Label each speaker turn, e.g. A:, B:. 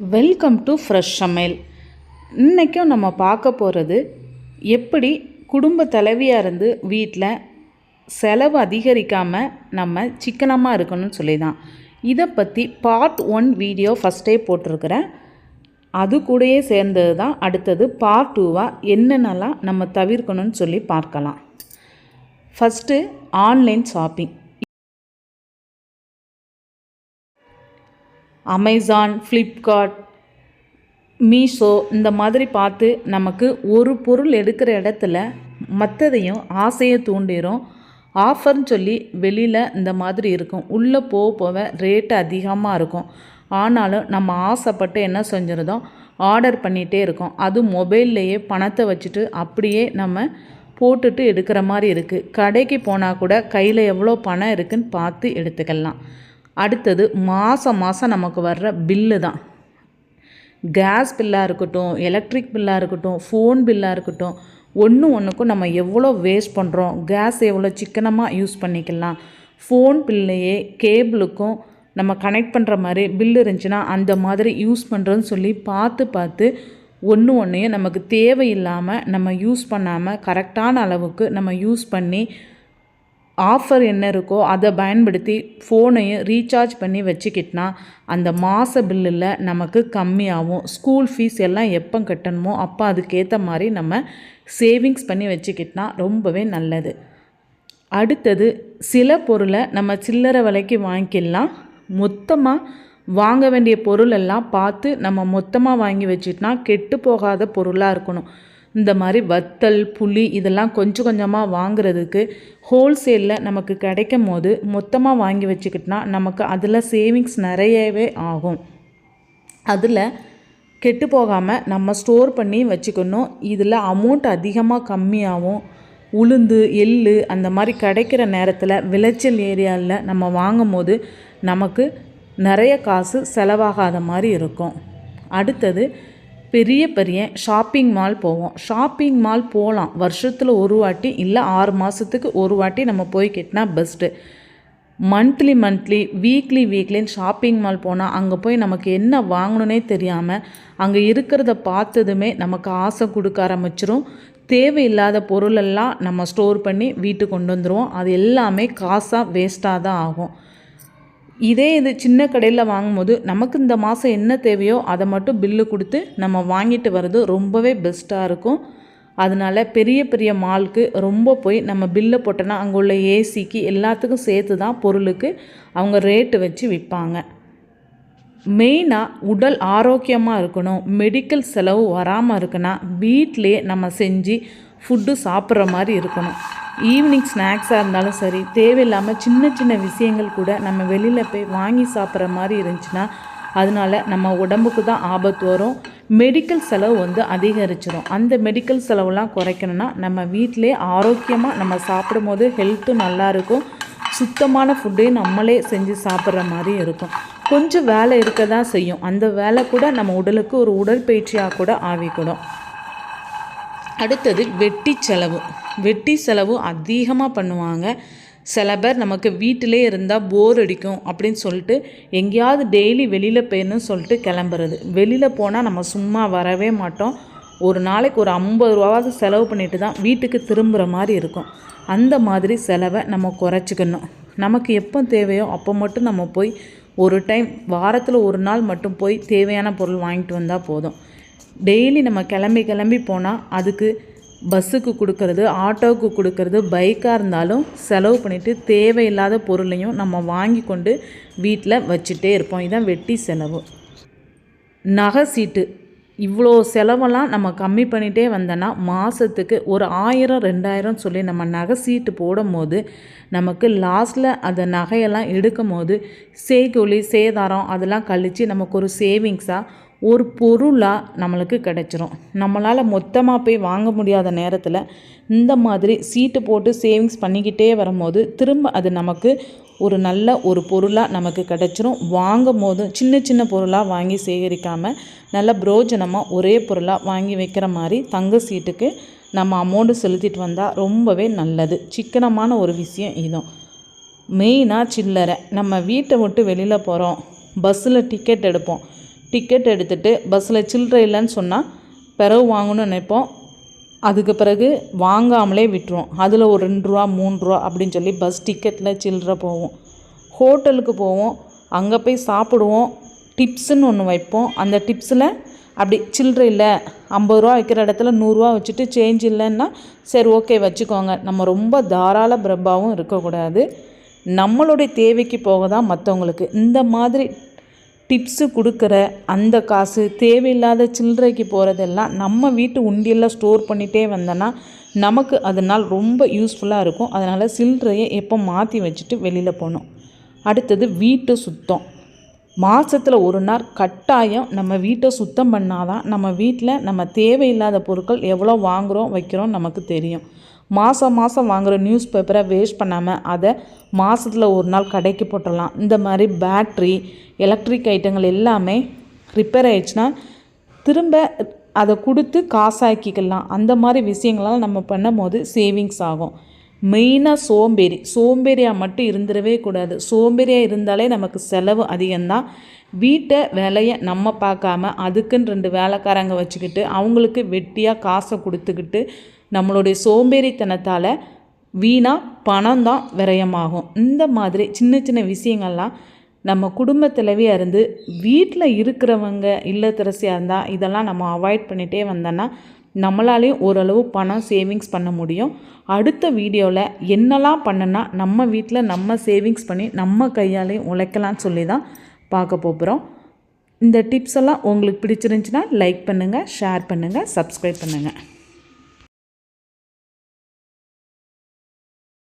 A: Welcome to fresh சமையல் இன்றைக்கும் நம்ம பார்க்க போகிறது எப்படி குடும்ப தலைவியாக இருந்து வீட்டில் செலவு அதிகரிக்காமல் நம்ம சிக்கனமாக இருக்கணும்னு சொல்லி தான் இதை பற்றி பார்ட் ஒன் வீடியோ ஃபஸ்ட்டே போட்டிருக்கிறேன். அது கூடயே சேர்ந்தது தான் அடுத்தது பார்ட் டூவாக என்னென்னலாம் நம்ம தவிர்க்கணும்னு சொல்லி பார்க்கலாம். First online shopping Amazon Flipkart Meesho இந்த மாதிரி பார்த்து நமக்கு ஒரு பொருள் எடுக்கிற இடத்துல மற்றதையும் ஆசையை தூண்டிடும் ஆஃபர்னு சொல்லி வெளியில் இந்த மாதிரி இருக்கும். உள்ளே போக போக ரேட்டு அதிகமாக இருக்கும். ஆனாலும் நம்ம ஆசைப்பட்டு என்ன செஞ்சிருந்தோம்? ஆர்டர் பண்ணிகிட்டே இருக்கோம். அது மொபைல்லையே பணத்தை வச்சுட்டு அப்படியே நம்ம போட்டுட்டு எடுக்கிற மாதிரி இருக்குது கடைக்கு போனால் கூட கையில் எவ்வளோ பணம் இருக்குன்னு பார்த்து எடுத்துக்கலாம். அடுத்தது மாதம் மாதம் நமக்கு வர்ற பில்லு தான். கேஸ் பில்லாக இருக்கட்டும் எலக்ட்ரிக் பில்லாக இருக்கட்டும் ஃபோன் பில்லாக இருக்கட்டும் ஒன்று ஒன்றுக்கும் நம்ம எவ்வளோ வேஸ்ட் பண்ணுறோம் கேஸ் எவ்வளோ சிக்கனமாக யூஸ் பண்ணிக்கலாம். ஃபோன் பில்லையே கேபிளுக்கும் நம்ம கனெக்ட் பண்ணுற மாதிரி பில் இருந்துச்சுன்னா அந்த மாதிரி யூஸ் பண்ணுறோன்னு சொல்லி பார்த்து பார்த்து ஒன்று ஒன்றையும் நமக்கு தேவையில்லாமல் நம்ம யூஸ் பண்ணாமல் கரெக்டான அளவுக்கு நம்ம யூஸ் பண்ணி ஆஃபர் என்ன இருக்கோ அதை பயன்படுத்தி ஃபோனையும் ரீசார்ஜ் பண்ணி வச்சுக்கிட்டனா அந்த மாத பில்லில் நமக்கு கம்மியாகும் ஸ்கூல் ஃபீஸ் எல்லாம் எப்போ கட்டணுமோ அப்போ அதுக்கேற்ற மாதிரி நம்ம சேவிங்ஸ் பண்ணி வச்சுக்கிட்டனா ரொம்பவே நல்லது. அடுத்தது சில பொருளை நம்ம சில்லறை விலைக்கு வாங்கிக்கலாம். மொத்தமாக வாங்க வேண்டிய பொருளெல்லாம் பார்த்து நம்ம மொத்தமாக வாங்கி வச்சிட்டனா கெட்டு போகாத பொருளாக இருக்கணும். இந்த மாதிரி வத்தல் புளி இதெல்லாம் கொஞ்சம் கொஞ்சமாக வாங்குறதுக்கு ஹோல்சேலில் நமக்கு கிடைக்கும் போது மொத்தமாக வாங்கி வச்சுக்கிட்டோன்னா நமக்கு அதில் சேவிங்ஸ் நிறையவே ஆகும். அதில் கெட்டு போகாமல் நம்ம ஸ்டோர் பண்ணி வச்சுக்கணும். இதில் அமௌண்ட் அதிகமாக கம்மியாகும் உளுந்து எள் அந்த மாதிரி கிடைக்கிற நேரத்தில் விளைச்சல் ஏரியாவில் நம்ம வாங்கும் போது நமக்கு நிறைய காசு செலவாகாத மாதிரி இருக்கும். அடுத்தது பெரிய பெரிய ஷாப்பிங் மால் போவோம். ஷாப்பிங் மால் போகலாம் வருஷத்தில் ஒரு வாட்டி இல்லை ஆறு மாதத்துக்கு ஒரு வாட்டி நம்ம போய்கிட்டனா பெஸ்ட்டு மந்த்லி மந்த்லி வீக்லி வீக்லின்னு ஷாப்பிங் மால் போனால் அங்கே போய் நமக்கு என்ன வாங்கணுன்னே தெரியாமல் அங்கே இருக்கிறத பார்த்ததுமே நமக்கு ஆசை கொடுக்க ஆரம்பிச்சிரும். தேவையில்லாத பொருளெல்லாம் நம்ம ஸ்டோர் பண்ணி வீட்டுக்கு கொண்டு வந்துடுவோம் அது எல்லாமே காசாக வேஸ்ட்டாக தான் ஆகும். இதே இது சின்ன கடையில் வாங்கும்போது நமக்கு இந்த மாதம் என்ன தேவையோ அதை மட்டும் பில்லு கொடுத்து நம்ம வாங்கிட்டு வர்றது ரொம்பவே பெஸ்ட்டாக இருக்கும். அதனால் பெரிய பெரிய மாலுக்கு ரொம்ப போய் நம்ம பில்லை போட்டோன்னா அங்கே உள்ள ஏசிக்கு எல்லாத்துக்கும் சேர்த்து தான் பொருளுக்கு அவங்க ரேட்டு வச்சு விற்பாங்க மெயினாக உடல் ஆரோக்கியமாக இருக்கணும். மெடிக்கல் செலவு வராமல் இருக்குன்னா வீட்டிலே நம்ம செஞ்சு ஃபுட்டு சாப்பிட்ற மாதிரி இருக்கணும். ஈவினிங் ஸ்நாக்ஸாக இருந்தாலும் சரி தேவையில்லாமல் சின்ன சின்ன விஷயங்கள் கூட நம்ம வெளியில் போய் வாங்கி சாப்பிட்ற மாதிரி இருந்துச்சுன்னா அதனால நம்ம உடம்புக்கு தான் ஆபத்து வரும். மெடிக்கல் செலவு வந்து அதிகரிச்சிடும் அந்த மெடிக்கல் செலவுலாம் குறைக்கணும்னா நம்ம வீட்டிலே ஆரோக்கியமாக நம்ம சாப்பிடும் போது ஹெல்த்தும் நல்லாயிருக்கும் சுத்தமான ஃபுட்டையும் நம்மளே செஞ்சு சாப்பிட்ற மாதிரி இருக்கும். கொஞ்சம் வேலை இருக்க தான் செய்யும். அந்த வேலை கூட நம்ம உடலுக்கு ஒரு உடற்பயிற்சியாக கூட ஆவிக்கணும் அடுத்தது வெட்டி செலவு. வெட்டி செலவு அதிகமாக பண்ணுவாங்க. சில பேர் நமக்கு வீட்டிலே இருந்தால் போர் அடிக்கும் அப்படின்னு சொல்லிட்டு எங்கேயாவது டெய்லி வெளியில் போயிடணும்னு சொல்லிட்டு கிளம்புறது. வெளியில் போனால் நம்ம சும்மா வரவே மாட்டோம். ஒரு நாளைக்கு ஒரு ஐம்பது ரூபாவது செலவு பண்ணிட்டு தான் வீட்டுக்கு திரும்புகிற மாதிரி இருக்கும். அந்த மாதிரி செலவை நம்ம குறைச்சிக்கணும். நமக்கு எப்போ தேவையோ அப்போ மட்டும் நம்ம போய் ஒரு டைம் வாரத்தில் ஒரு நாள் மட்டும் போய் தேவையான பொருள் வாங்கிட்டு வந்தால் போதும். டெய்லி நம்ம கிளம்பி கிளம்பி போனால் அதுக்கு பஸ்ஸுக்கு கொடுக்கறது ஆட்டோவுக்கு கொடுக்கறது பைக்காக இருந்தாலும் செலவு பண்ணிவிட்டு தேவையில்லாத பொருளையும் நம்ம வாங்கி கொண்டு வீட்டில் வச்சுட்டே இருப்போம். இதுதான் வெட்டி செலவு. நகை சீட்டு. இவ்வளோ செலவெல்லாம் நம்ம கம்மி பண்ணிகிட்டே வந்தோன்னா மாதத்துக்கு ஒரு ஆயிரம் ரெண்டாயிரம் சொல்லி நம்ம நகை சீட்டு போடும் போது நமக்கு லாஸ்ட்டில் அந்த நகையெல்லாம் எடுக்கும் போது செய்கூலி சேதாரம் அதெல்லாம் கழித்து நமக்கு ஒரு சேவிங்ஸாக ஒரு பொருளாக நம்மளுக்கு கிடச்சிரும். நம்மளால் மொத்தமாக போய் வாங்க முடியாத நேரத்தில் இந்த மாதிரி சீட்டு போட்டு சேவிங்ஸ் பண்ணிக்கிட்டே வரும்போது திரும்ப அது நமக்கு ஒரு நல்ல ஒரு பொருளாக நமக்கு கிடச்சிரும். வாங்கும் போதும் சின்ன சின்ன பொருளாக வாங்கி சேகரிக்காமல் நல்ல பிரோஜனமாக ஒரே பொருளாக வாங்கி வைக்கிற மாதிரி தங்க சீட்டுக்கு நம்ம அமௌண்ட்டு செலுத்திட்டு வந்தால் ரொம்பவே நல்லது. சிக்கனமான ஒரு விஷயம் இதுவும் மெயினாக சில்லறை. நம்ம வீட்டை விட்டு வெளியில் போகிறோம் பஸ்ஸில் டிக்கெட் எடுப்போம். டிக்கெட் எடுத்துகிட்டு பஸ்ஸில் சில்லறை இல்லைன்னு சொன்னால் பிறகு வாங்கணும்னு நினைப்போம். அதுக்கு பிறகு வாங்காமலே விட்டுருவோம். அதில் ஒரு ரெண்டு ரூபா மூணு ரூபா அப்படின்னு சொல்லி பஸ் டிக்கெட்டில் சில்லற போவோம். ஹோட்டலுக்கு போவோம். அங்கே போய் சாப்பிடுவோம். டிப்ஸுன்னு ஒன்று வைப்போம். அந்த டிப்ஸில் அப்படி சில்லறை இல்லை ஐம்பது ரூபா வைக்கிற இடத்துல நூறுரூவா வச்சுட்டு சேஞ்ச் இல்லைன்னா சரி ஓகே வச்சுக்கோங்க. நம்ம ரொம்ப தாராள பிரபாவும் இருக்கக்கூடாது. நம்மளுடைய தேவைக்கு போக தான் மற்றவங்களுக்கு இந்த மாதிரி டிப்ஸு கொடுக்குற அந்த காசு தேவையில்லாத சில்லறைக்கு போகிறதெல்லாம் நம்ம வீட்டு உண்டியலில் ஸ்டோர் பண்ணிகிட்டே வந்தோன்னா நமக்கு அதனால் ரொம்ப யூஸ்ஃபுல்லாக இருக்கும். அதனால் சில்லறையை எப்போ மாற்றி வச்சுட்டு வெளியில் போகணும். அடுத்தது வீட்டு சுத்தம். மாதத்தில் ஒரு நாள் கட்டாயம் நம்ம வீட்டை சுத்தம் பண்ணாதான் நம்ம வீட்டில் நம்ம தேவையில்லாத பொருட்கள் எவ்வளோ வாங்குகிறோம் வைக்கிறோம் நமக்கு தெரியும். மாதம் மாதம் வாங்குகிற நியூஸ் பேப்பரை வேஸ்ட் பண்ணாமல் அதை மாதத்தில் ஒரு நாள் கடைக்கு போட்டுடலாம். இந்த மாதிரி பேட்ரி எலக்ட்ரிக் ஐட்டங்கள் எல்லாமே ரிப்பேர் ஆயிடுச்சுன்னா திரும்ப அதை கொடுத்து காசாக்கிக்கலாம். அந்த மாதிரி விஷயங்களால் நம்ம பண்ணும்போது சேவிங்ஸ் ஆகும். மெயினாக சோம்பேறி. சோம்பேறியாக மட்டும் இருந்துடவே கூடாது. சோம்பேறியாக இருந்தாலே நமக்கு செலவு அதிகம்தான். வீட்டை வேலையை நம்ம பார்க்காம அதுக்குன்னு ரெண்டு வேலைக்காரங்க வச்சுக்கிட்டு அவங்களுக்கு வெட்டியாக காசை கொடுத்துக்கிட்டு நம்மளுடைய சோம்பேறித்தனத்தால் வீணாக பணம் தான் விரயமாகும். இந்த மாதிரி சின்ன சின்ன விஷயங்கள்லாம் நம்ம குடும்பத்திலவே இருந்து வீட்டில் இருக்கிறவங்க இல்லத்தரசியாக இருந்தால் இதெல்லாம் நம்ம அவாய்ட் பண்ணிகிட்டே வந்தோன்னா நம்மளாலேயும் ஓரளவு பணம் சேவிங்ஸ் பண்ண முடியும். அடுத்த வீடியோவில் என்னெல்லாம் பண்ணுனா நம்ம வீட்டில் நம்ம சேவிங்ஸ் பண்ணி நம்ம கையாலேயும் உழைக்கலாம்னு சொல்லி தான் பார்க்க போகிறோம் இந்த டிப்ஸ் எல்லாம் உங்களுக்கு பிடிச்சிருந்துச்சின்னா லைக் பண்ணுங்கள் ஷேர் பண்ணுங்கள் சப்ஸ்கிரைப் பண்ணுங்கள்